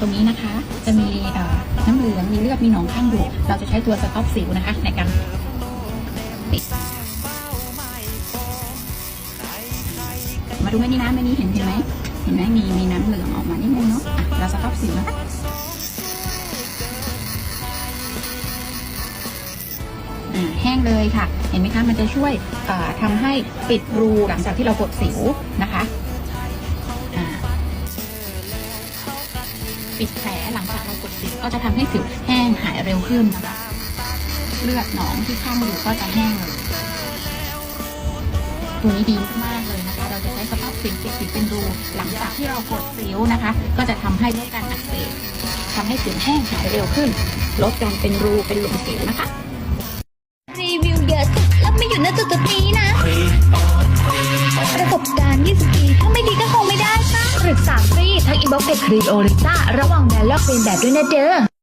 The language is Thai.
ตรงนี้นะคะ จะมีน้ำเหลืองมีเลือดมีหนองข้างอยู่เราจะใช้ตัวสต็อปสิวนะคะ ในการปิดมาดูแม่นี่นะแม่นี่เห็นเห็นไหมเห็นไหมมีมีน้ำเหลืองออกมานิดนึงเนาะะเราสต็อปสิวนะคะแห้งเลยค่ะ เห็นไหมคะ มันจะช่วยเอ่อทำให้ปิดรูหลังจากที่เรากดสิวนะคะ ปิดแผลหลังจากเรากดสิวก็จะทำให้สิวแห้งหายเร็วขึ้นนะคะเลือดหนองที่ข้างอยู่ก็จะแห้งเลยตัวนี้ดีมากเลยนะคะ เราจะใช้สภาพสิวปิดสิวเป็นรูหลังจากที่เรากดสิวนะคะ ก็จะทำให้ลดการอักเสบทำให้สิวแห้งหายเร็วขึ้น ลดการเป็นรูเป็นหลุมสิวนะคะรีวิวเยอะสุดแล้วไม่หยุดณจุดจุ งไม่ได้ปะปรึกษาฟรีทั้งอินบ็อกครีโอริต้าระหว่างแบนด์เลือกเรียนแบบด้วยนะเด้อ